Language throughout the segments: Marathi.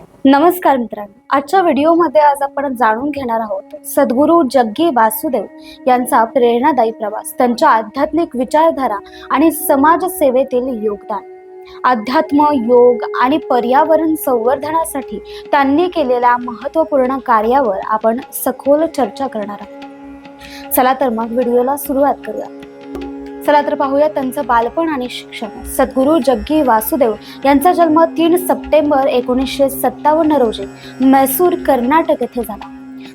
नमस्कार मित्रांनो. आजच्या व्हिडिओमध्ये आज आपण जाणून घेणार आहोत सद्गुरू जग्गी वासुदेव यांचा प्रेरणादायी प्रवास त्यांच्या आध्यात्मिक विचारधारा आणि समाजसेवेतील योगदान. अध्यात्म योग आणि पर्यावरण संवर्धनासाठी त्यांनी केलेल्या महत्त्वपूर्ण कार्यावर आपण सखोल चर्चा करणार आहोत. चला तर मग व्हिडिओला सुरुवात करूया. चला तर पाहूया त्यांचं बालपण आणि शिक्षण. सद्गुरू जग्गी वासुदेव यांचा जन्म तीन सप्टेंबर एकोणीसशे सत्तावन्न रोजी मैसूर कर्नाटक येथे झाला.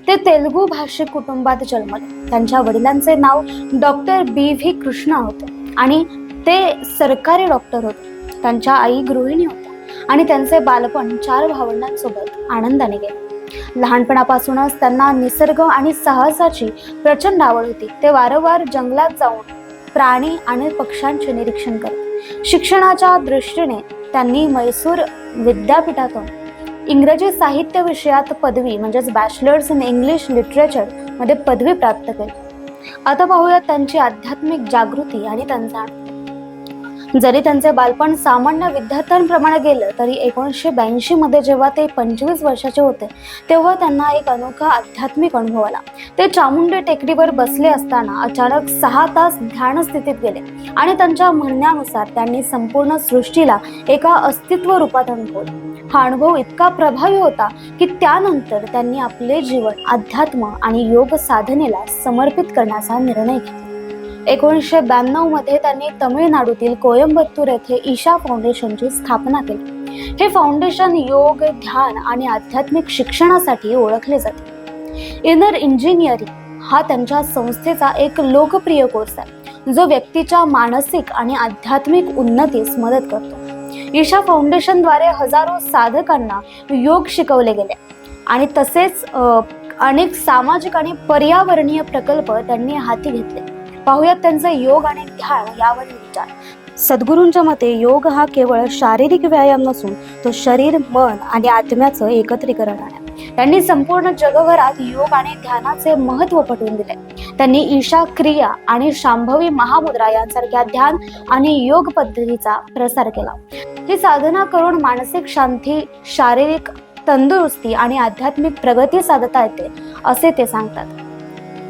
ते तेलुगू भाषिक कुटुंबात जन्मले. त्यांच्या वडिलांचे नाव डॉक्टर बी व्ही कृष्णा होते आणि ते सरकारी डॉक्टर होते. त्यांच्या आई गृहिणी होत्या आणि त्यांचे बालपण चार भावंडांसोबत आनंदाने गेले. लहानपणापासूनच त्यांना निसर्ग आणि साहसाची प्रचंड आवड होती. ते वारंवार जंगलात जाऊन प्राणी आणि पक्ष्यांचे निरीक्षण करत शिक्षणाच्या दृष्टीने त्यांनी मैसूर विद्यापीठातून इंग्रजी साहित्य विषयात पदवी म्हणजेच बॅचलर्स इन इंग्लिश लिटरेचरमध्ये पदवी प्राप्त केली. आता पाहूया त्यांची आध्यात्मिक जागृती आणि त्यांचा जरी त्यांचे बालपण सामान्य विद्यार्थ्यांप्रमाणे गेलं तरी एकोणीसशे ब्याऐंशी मध्ये जेव्हा ते पंचवीस वर्षाचे होते तेव्हा त्यांना एक अनोखा आध्यात्मिक अनुभव आला. ते चामुंडी टेकडीवर बसले असताना अचानक सहा तास ध्यान स्थितीत गेले आणि त्यांच्या म्हणण्यानुसार त्यांनी संपूर्ण सृष्टीला एका अस्तित्व रूपात अनुभवलं. हा अनुभव इतका प्रभावी होता की त्यानंतर त्यांनी आपले जीवन अध्यात्म आणि योग साधनेला समर्पित करण्याचा निर्णय घेतला. एकोणीसशे ब्याण्णवमध्ये त्यांनी तमिळनाडूतील कोयंबत्तूर येथे ईशा फाउंडेशनची स्थापना केली. हे फाउंडेशन योग ध्यान आणि आध्यात्मिक शिक्षणासाठी ओळखले जाते. इनर इंजिनिअरिंग हा त्यांच्या संस्थेचा एक लोकप्रिय कोर्स आहे जो व्यक्तीच्या मानसिक आणि आध्यात्मिक उन्नतीस मदत करतो. ईशा फाउंडेशनद्वारे हजारो साधकांना योग शिकवले गेले आणि तसेच अनेक सामाजिक आणि पर्यावरणीय प्रकल्प त्यांनी हाती घेतले. पाहुयात त्यांचे योग आणि ध्यान यावर विचार. सद्गुरूंच्या मते योग हा केवळ शारीरिक व्यायाम नसून तो शरीर मन आणि आत्म्याचं एकत्रीकरण आहे. त्यांनी संपूर्ण जगभरात योग आणि ध्यानाचे महत्त्व पटवून दिले. त्यांनी ईशा क्रिया आणि शांभवी महामुद्रा यांसारख्या ध्यान आणि योग पद्धतीचा प्रसार केला. ही साधना करून मानसिक शांती शारीरिक तंदुरुस्ती आणि आध्यात्मिक प्रगती साधता येते असे ते सांगतात.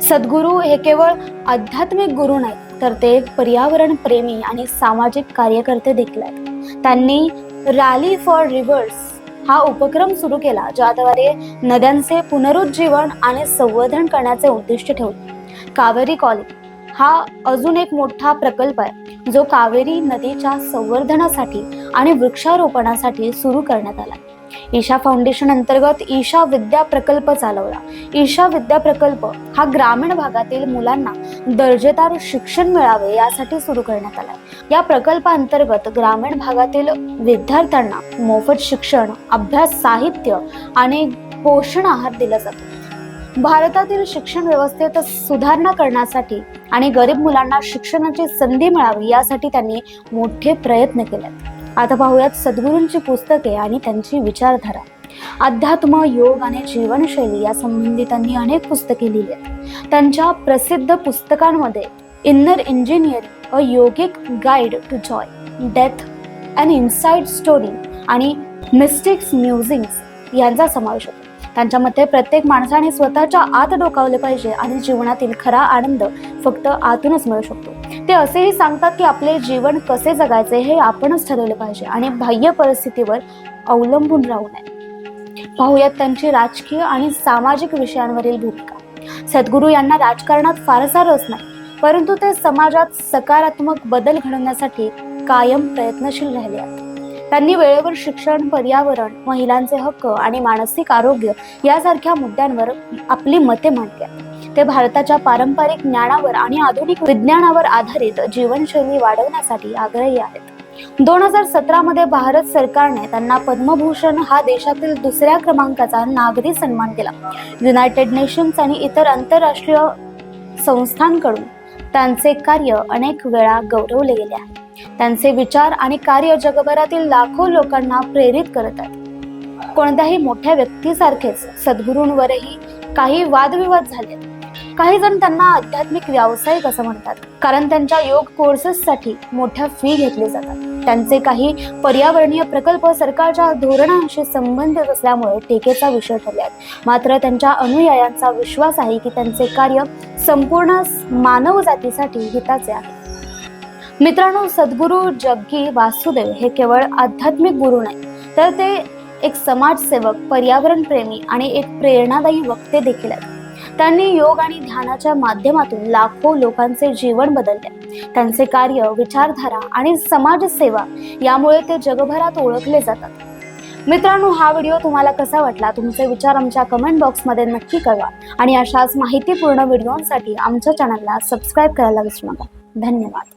सद्गुरू हे केवळ आध्यात्मिक गुरु नाहीत तर ते पर्यावरण प्रेमी आणि सामाजिक कार्यकर्ते देखील आहेत. त्यांनी रॅली फॉर रिव्हर्स हा उपक्रम सुरू केला ज्याद्वारे नद्यांचे पुनरुज्जीवन आणि संवर्धन करण्याचे उद्दिष्ट ठेवले. कावेरी कॉलेज हा अजून एक मोठा प्रकल्प आहे जो कावेरी नदीच्या संवर्धनासाठी आणि वृक्षारोपणासाठी सुरू करण्यात आला ईशा फाउंडेशन अंतर्गत ईशा विद्या प्रकल्प चालवला. ईशा विद्या प्रकल्प हा ग्रामीण भागातील मुलांना दर्जेदार शिक्षण मिळावे यासाठी सुरू करण्यात आला या प्रकल्पाअंतर्गत ग्रामीण भागातील विद्यार्थ्यांना मोफत शिक्षण अभ्यास साहित्य आणि पोषण आहार दिला जातो. भारतातील शिक्षण व्यवस्थेत सुधारणा करण्यासाठी आणि गरीब मुलांना शिक्षणाची संधी मिळावी यासाठी त्यांनी मोठे प्रयत्न केले आता पाहूयात सद्गुरूंची पुस्तके आणि त्यांची विचारधारा. अध्यात्म योग आणि जीवनशैली या संबंधी त्यांनी अनेक पुस्तके लिहिली आहेत. त्यांच्या प्रसिद्ध पुस्तकांमध्ये inner engineer a yogic guide to joy death and inside story आणि मिस्टिक्स म्युझिंग्स यांचा समावेश होतो. त्यांच्या मते प्रत्येक माणसाने स्वतःच्या आत डोकावले पाहिजे आणि जीवनातील खरा आनंद फक्त आतूनच मिळू शकतो. ते असेही सांगतात की आपले जीवन कसे जगायचे हे आपणच ठरवले पाहिजे आणि बाह्य परिस्थितीवर अवलंबून राहू नये. पाहूयात त्यांची राजकीय आणि सामाजिक विषयांवरील भूमिका. सद्गुरू यांना राजकारणात फारसा रस नाही परंतु ते समाजात सकारात्मक बदल घडवण्यासाठी कायम प्रयत्नशील राहिले आहेत. त्यांनी वेळेवर शिक्षण पर्यावरण महिलांचे हक्क आणि मानसिक आरोग्य यासारख्या मुद्द्यांवर आपली मते मांडली आहेत. ते भारताच्या पारंपरिक ज्ञानावर आणि आधुनिक विज्ञानावर आधारित जीवनशैली वाढवण्यासाठी आग्रही आहेत. दोन हजार सतरा मध्ये भारत सरकारने त्यांना पद्मभूषण हा देशातील दुसऱ्या क्रमांकाचा नागरी सन्मान दिला युनायटेड नेशन्स आणि इतर आंतरराष्ट्रीय संस्थांकडून त्यांचे कार्य अनेक वेळा गौरवले गेले आहे. त्यांचे विचार आणि कार्य जगभरातील लाखो लोकांना प्रेरित करत आहेत. कोणत्याही मोठ्या व्यक्तीसारखेच सद्गुरूंवरही काही वादविवाद झाले काही जण त्यांना आध्यात्मिक व्यावसायिक असं म्हणतात. कारण त्यांच्या योग कोर्सेससाठी मोठ्या फी घेतली जातात. त्यांचे काही पर्यावरणीय प्रकल्प सरकारच्या धोरणांशी संबंधित असल्यामुळे टीकेचा विषय ठरले आहेत. मात्र त्यांच्या अनुयायांचा विश्वास आहे की त्यांचे कार्य संपूर्ण मानव जातीसाठी हिताचे आहे. मित्रांनो सद्गुरू जग्गी वासुदेव हे केवळ आध्यात्मिक गुरु नाही तर ते एक समाजसेवक पर्यावरण प्रेमी आणि एक प्रेरणादायी वक्ते देखील आहेत. त्यांनी योग आणि ध्यानाच्या माध्यमातून लाखो लोकांचे जीवन बदलले. त्यांचे कार्य विचारधारा आणि समाजसेवा यामुळे ते जगभरात ओळखले जातात. मित्रांनो हा व्हिडिओ तुम्हाला कसा वाटला? तुमचे विचार आमच्या कमेंट बॉक्समध्ये नक्की कळवा. आणि अशाच माहितीपूर्ण व्हिडिओंसाठी आमच्या चॅनलला सबस्क्राईब करायला विसरू नका. धन्यवाद.